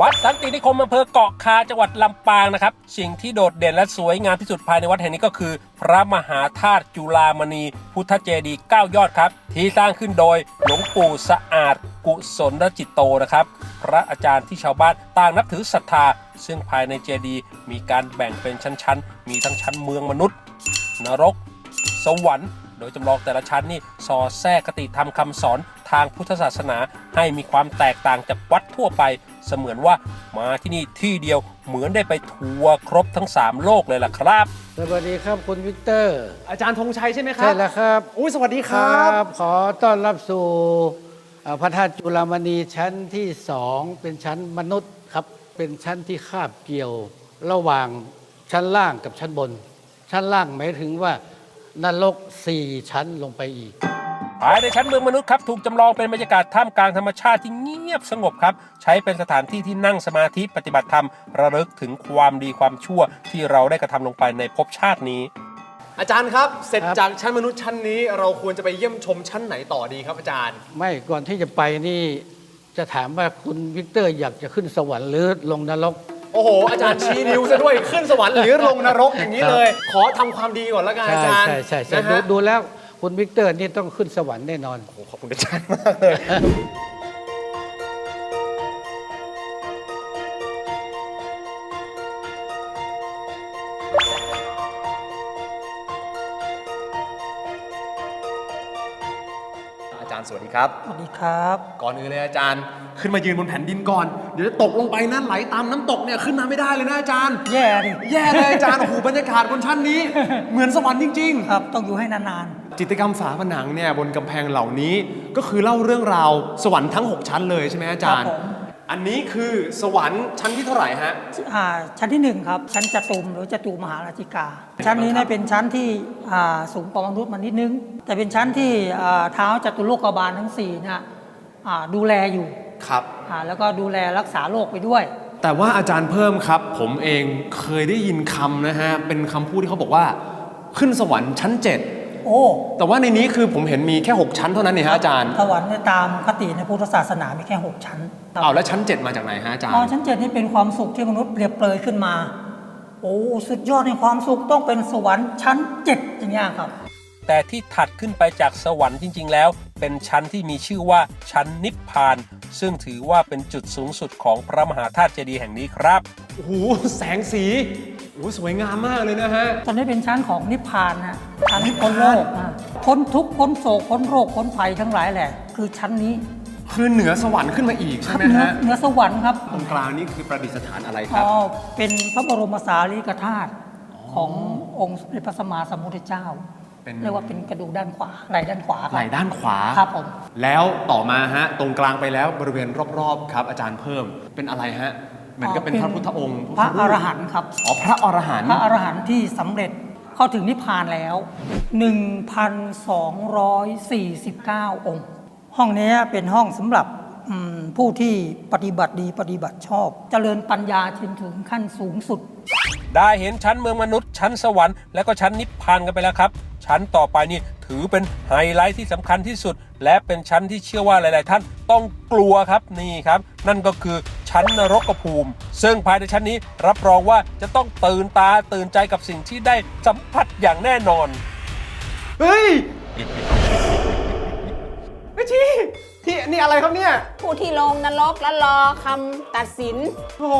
วัดสันตินิคมอำเภอเกาะคาจังหวัดลำปางนะครับสิ่งที่โดดเด่นและสวยงามที่สุดภายในวัดแห่งนี้ก็คือ พระมหาธาตุจุฬามณี พุทธเจดีย์9ยอดครับ ที่สร้างขึ้นโดยหลวงปู่สะอาด กุศลจิตโตนะครับ พระอาจารย์ที่ชาวบ้านต่างนับถือศรัทธา ซึ่งภายในเจดีย์มีการแบ่งเป็นชั้นๆ มีทั้งชั้นเมืองมนุษย์ นรก สวรรค์ ดยจำลองแต่ละชั้นนี่สอดแทรกคติธรรมคำสอนทางพุทธศาสนาให้มีความแตกต่างจากวัดทั่วไป เสมือนว่ามาที่นี่ที่เดียวเหมือนได้ไปทัวร์ครบทั้ง 3 โลกเลยล่ะครับ สวัสดีครับคุณวิกเตอร์ อาจารย์ธงชัยใช่ไหมครัใช่แล้วครับอุ้ยสวัสดีครับ ขอต้อนรับสู่เอ่อพระธาตุจุลามณีชั้นที่สองเป็นชั้นมนุษย์ครับเป็นชั้นที่คาบเกี่ยว ระหว่างชั้นล่างกับชั้นบน ชั้นล่างหมายถึงว่า นรกสี่ชั้นลงไปอีก ภายในชั้นเมืองมนุษย์ครับถูกจำลองเป็นบรรยากาศท่ามกลางธรรมชาติที่เงียบสงบครับ ใช้เป็นสถานที่ที่นั่งสมาธิปฏิบัติธรรม ระลึกถึงความดีความชั่วที่เราได้กระทำลงไปในภพชาตินี้ อาจารย์ครับ เสร็จครับ จากชั้นมนุษย์ชั้นนี้ เราควรจะไปเยี่ยมชมชั้นไหนต่อดีครับอาจารย์ ไม่ก่อนที่จะไปนี่ จะถามว่าคุณวิกเตอร์อยากจะขึ้นสวรรค์หรือลงนรก โอ้โห อาจารย์ชี้นิ้วซะด้วยขึ้นสวรรค์หรือลงนรกอย่างนี้เลย ขอทำความดีก่อนละกันใช่อาจารย์ใช่ใช่ใช่นะดูฮะดูแล้วคุณวิกเตอร์นี่ต้องขึ้นสวรรค์แน่นอน โอ้โหขอบคุณอาจารย์มากเลย สวัสดีครับ สวัสดีครับ ก่อนอื่นเลยอาจารย์ ขึ้นมายืนบนแผ่นดินก่อน เดี๋ยวจะตกลงไปนั่นไหลตามน้ำตกเนี่ยขึ้นมาไม่ได้เลยนะอาจารย์ แย่ดิ แย่เลยอาจารย์ โอ้โหบรรยากาศบนชั้นนี้ เหมือนสวรรค์จริงครับ ต้องอยู่ให้นานๆ จิตรกรรมฝาผนังเนี่ยบนกำแพงเหล่านี้ ก็คือเล่าเรื่องราวสวรรค์ทั้ง 6 ชั้นเลยใช่ไหมอาจารย์ครับผม อันนี้คือสวรรค์ชั้นที่เท่าไหร่ฮะๆอ่าชั้นที่หนึ่งครับ ชั้นจตุมหรือจตุมหาราชิกา ชั้นนี้เนี่ยเป็นชั้นที่อ่าสูงกว่ามนุษย์มานิดนึง แต่เป็นชั้นที่อ่าเท้าจตุโลกบาลทั้งสี่เนี่ยอ่าดูแลอยู่ครับ อ่าแล้วก็ดูแลรักษาโรคไปด้วย แต่ว่าอาจารย์เพิ่มครับ ผมเองเคยได้ยินคำนะฮะ เป็นคำพูดที่เขาบอกว่า ขึ้นสวรรค์ชั้น7 โอ้ แต่ว่าในนี้คือผมเห็นมีแค่ 6 ชั้นเท่านั้นนี่ฮะอาจารย์ สวรรค์เนี่ยตามคติในพุทธศาสนามีแค่ 6 ชั้นครับเอาแล้วชั้น 7 มาจากไหนฮะอาจารอ๋อย์ชั้นเจ็ดนี่เป็นความสุขที่มนุษย์เปรียบเปรยขึ้นมา โอ้สุดยอดในความสุขต้องเป็นสวรรค์ชั้นเจ็ดอย่างเงี้ยครับ แต่ที่ถัดขึ้นไปจากสวรรค์จริง ๆ แล้ว เป็นชั้นที่มีชื่อว่าชั้นนิพพาน ซึ่งถือว่าเป็นจุดสูงสุดของพระมหาธาตุเจดีย์แห่งนี้ครับ โอ้โหแสงสี โอ้โหสวยงามมากเลยนะฮะ ตอนนี้เป็นชั้นของนิพพานนะชั้นพ้นโลกอะพ้นทุกข์พ้นโศกพ้นโรคพ้นภัยทั้งหลายแหละ คือชั้นนี้คือเหนือสวรรค์ขึ้นมาอีกคใช่รับไหมเหนือฮะเหนือสวรรค์ครับตรงกลางนี่คือประดิษฐานอะไรคอ๋รับอเป็นพระบรมสารีริกธาตุขององค์สมเด็จพระสัมมาสัมพุทธเจ้าเป็น เรียกว่าเป็นกระดูกด้านขวาไหล่ด้านขวาคไหรัล่ด้านขวา ครับผม แล้วต่อมาฮะ ตรงกลางไปแล้วบริเวณรอบๆครับ อาจารย์เพิ่มเป็นอะไรฮะ เหมือนกับเป็นพระพุทธองค์พระอรหันต์ครับอ๋อพระอรหันต์พระอรหันต์ที่สำเร็จเข้าถึงนิพพานแล้ว 1,249 องค์ ห้องนี้เป็นห้องสำหรับอืมผู้ที่ปฏิบัติดีปฏิบัติชอบ เจริญปัญญาจนถึงขั้นสูงสุด ได้เห็นชั้นเมืองมนุษย์ ชั้นสวรรค์และก็ชั้นนิพพานกันไปแล้วครับ ชั้นต่อไปนี่ ถือเป็นไฮไลท์ที่สำคัญที่สุด และเป็นชั้นที่เชื่อว่าหลาย ๆ ท่านต้องกลัวครับนี่ครับ นั่นก็คือชั้นนรกภูมิ ซึ่งภายในชั้นนี้รับรองว่าจะต้องตื่นตาตื่นใจกับสิ่งที่ได้สัมผัสอย่างแน่นอนเฮ้ยไม่ชี้ที่นี่อะไรครับเนี่ย ผู้ที่ลงนรกและรอคำตัดสิน โอ้โห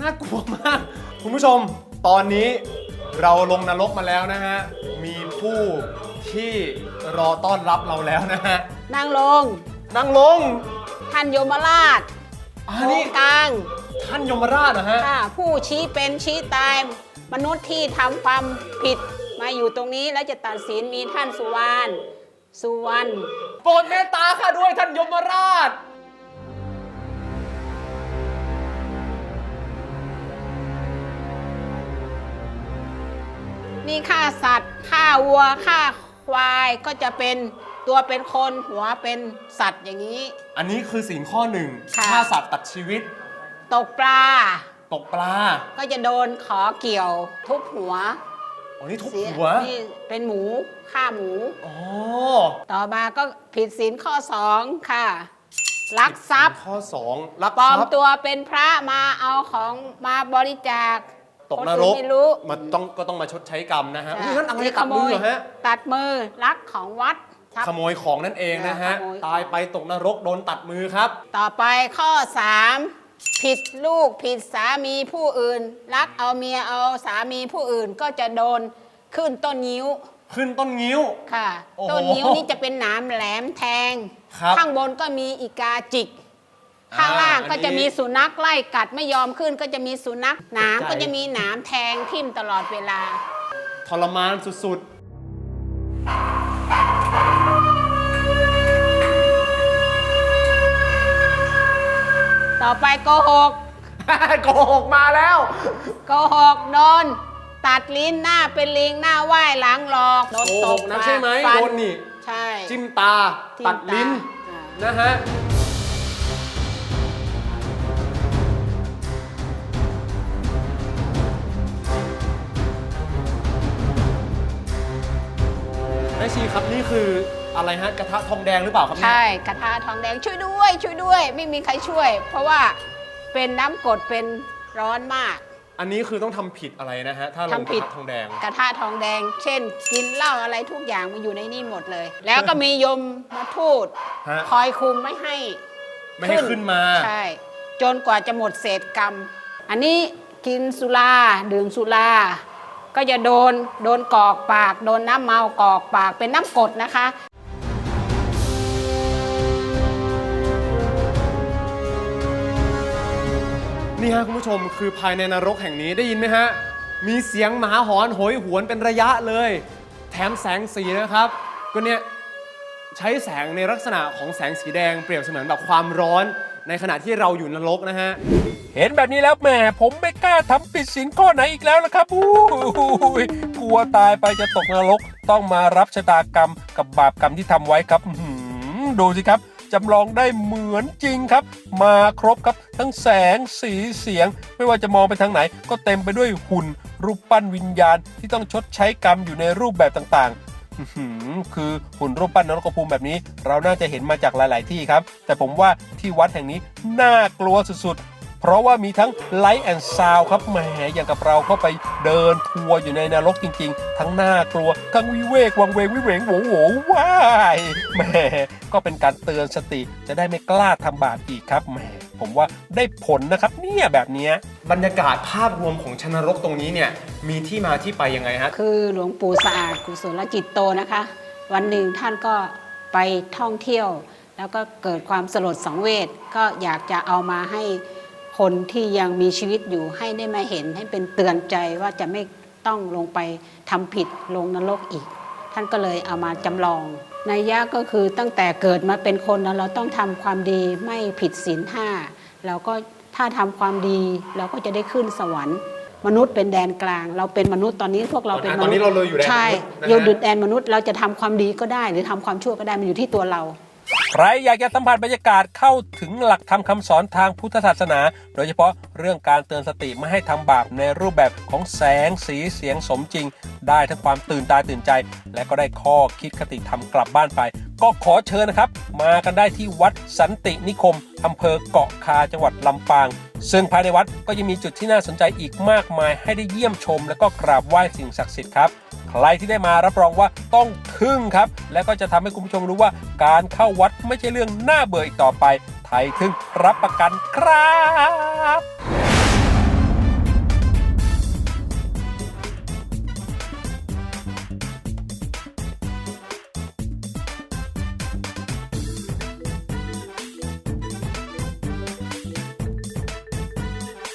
น่ากลัวมาก คุณผู้ชม ตอนนี้เราลงนรกมาแล้วนะฮะ มี ผู้ที่รอต้อนรับเราแล้วนะฮะนั่งลงนั่งลงท่านยมราชอ่าตรนี่งกลางท่านยมราชนะฮะ ค่ะผู้ชี้เป็นชี้ตาย มนุษย์ที่ทำความผิดมาอยู่ตรงนี้แล้วจะตัดสินมีท่านสุวรรณสุวรรณโปรดเมตตาข้าด้วยท่านยมราช นี่ฆ่าสัตว์ฆ่าวัวฆ่าควายก็จะเป็นตัวเป็นคนหัวเป็นสัตว์อย่างนี้ อันนี้คือสิ่งข้อหนึ่งค่ะ ฆ่าสัตว์ตัดชีวิต ตกปลา ตกปลาก็จะโดนขอเกี่ยวทุบหัวอ๋อนี่ทุบเสียหัวนี่เป็นหมูฆ่าหมู อ๋อต่อมาก็ผิดศีลข้อสองค่ะ ลักทรัพย์ข้อ2รักปลอมทรัพย์ตัวเป็นพระมาเอาของมาบริจาค ตกคนนอื่รกไม่รู้มันต้องก็ต้องมาชดใช้กรรมนะฮะใช่อุ๊ยงั้นอะไรที่ตัดมือเหรอฮะตัดมือลักของวัดทรัพย์ขโมยของนั่นเองนะฮะขโมยของตายไปตกนรกโดนตัดมือครับ ต่อไปข้อ 3 ผิดลูกผิดสามีผู้อื่น รักเอาเมียเอาสามีผู้อื่นก็จะโดนขึ้นต้นนิ้ว ขึ้นต้นงิ้วค่ะโอ้โหต้นนิ้วนี่จะเป็นหนามแหลมแทงครับข้างบนก็มีอีกาจิก ข้างล่างอ่าก็จะอันนี้มีสุนัขไล่กัดไม่ยอมขึ้นก็จะมีสุนัขหนามใจก็จะมีหนามแทงทิ่มตลอดเวลา ทรมานสุดต่อไปโกหกๆโกหกมาแล้ว โกหกโดนตัดลิ้นหน้าเป็นลิงหน้าไหว้หลังหลอกโดนโกตหบกนะปากใช่ไหมฟัโดนนี่ ใช่ จิ้มตาจิ้มตัดลิ้นตา นะฮะ ม่ชีครับนี่คืออะไรฮะกระทะทองแดงหรือเปล่าครับเนี่ย ใช่กระทะทองแดงช่วยด้วย ช่วยด้วย ไม่มีใครช่วย เพราะว่าเป็นน้ำกรดเป็นร้อนมาก อันนี้คือต้องทำผิดอะไรนะฮะ ถ้าลงกทำผิระดทะทองแดง กระทะทองแดง เช่น กินเหล้าอะไรทุกอย่างมาอยู่ในนี่หมดเลย แล้วก็มียมมาทูตฮะ คอยคุมไม่ให้ ไม่ให้ขึ้นมา ใช่ จนกว่าจะหมดเศษกรรม อันนี้กินสุราดื่มสุรา ก็จะโดนโดนกอกปาก โดนน้ำเมากอกปากเป็นน้ำกรดนะคะนี่ฮะคุณผู้ชมคือภายในนรกแห่งนี้ได้ยินไหมฮะ มีเสียงหมาหอนโหยหวนเป็นระยะเลย แถมแสงสีนะครับ ก็เนี่ยใช้แสงในลักษณะของแสงสีแดงเปรียบเสมือนแบบความร้อน ในขณะที่เราอยู่นรกนะฮะ เห็นแบบนี้แล้วแหมผมไม่กล้าทำผิดศีลข้อไหนอีกแล้วละครับอู้ยกลัวตายไปจะตกนรก ต้องมารับชะตากรรมกับบาปกรรมที่ทำไว้ครับอื้อหือดูสิครับ จำลองได้เหมือนจริงครับ มาครบครับ ทั้งแสงสีเสียง ไม่ว่าจะมองไปทางไหน ก็เต็มไปด้วยหุ่น รูปปั้นวิญญาณที่ต้องชดใช้กรรมอยู่ในรูปแบบต่างๆอื้อหือ คือหุ่นรูปปั้นนรกภูมิแบบนี้ เราน่าจะเห็นมาจากหลาย ๆ ที่ครับ แต่ผมว่าที่วัดแห่งนี้น่ากลัวสุดๆ เพราะว่ามีทั้งไลท์แอนด์ซาวครับแหมอย่างกับเราเข้าไปเดินทัวร์อยู่ในนรกจริง ๆ ทั้งน่ากลัวทั้งวิเวกวังเวงวิเวงโหวโหวว้ายแหมก็เป็นการเตือนสติจะได้ไม่กล้าทำบาปอีกครับแหมผมว่าได้ผลนะครับเนี่ยแบบเนี้ยบรรยากาศภาพรวมของชนรกตรงนี้เนี่ยมีที่มาที่ไปยังไงฮะคือหลวงปู่สะอาดกุศลจิตโตนะคะ วันหนึ่งท่านก็ไปท่องเที่ยว แล้วก็เกิดความสลดสังเวชก็อยากจะเอามาให้คนที่ยังมีชีวิตอยู่ให้ได้มาเห็นให้เป็นเตือนใจว่าจะไม่ต้องลงไปทำผิดลงนรกอีก ท่านก็เลยเอามาจำลองนัยยะก็คือตั้งแต่เกิดมาเป็นคนเราต้องทำความดีไม่ผิดศีลห้าเราก็ถ้าทำความดีเราก็จะได้ขึ้นสวรรค์ มนุษย์เป็นแดนกลาง เราเป็นมนุษย์ตอนนี้พวกเราเป็นมตอนนุษนี้ย์เราเลยอยู่แดนใช่มนุษย์นะฮะอยู่ดุดแดนมนุษย์เราจะทำความดีก็ได้ หรือทำความชั่วก็ได้มันอยู่ที่ตัวเราใครอยากจะสัมผัสบรรยากาศเข้าถึงหลักธรรมคำสอนทางพุทธศาสนา โดยเฉพาะเรื่องการเตือนสติไม่ให้ทำบาปในรูปแบบของแสงสีเสียงสมจริง ได้ทั้งความตื่นตาตื่นใจ และก็ได้ข้อคิดคติธรรมกลับบ้านไป ก็ขอเชิญนะครับ มากันได้ที่วัดสันตินิคมอำเภอเกาะคาจังหวัดลำปาง ซึ่งภายในวัดก็ยังมีจุดที่น่าสนใจอีกมากมาย ให้ได้เยี่ยมชม และก็กราบไหว้สิ่งศักดิ์สิทธิ์ครับใครที่ได้มารับรองว่าต้องทึ่งครับ และก็จะทำให้คุณผู้ชมรู้ว่า การเข้าวัดไม่ใช่เรื่องน่าเบื่ออีกต่อไป ไทยทึ่งรับประกันครับ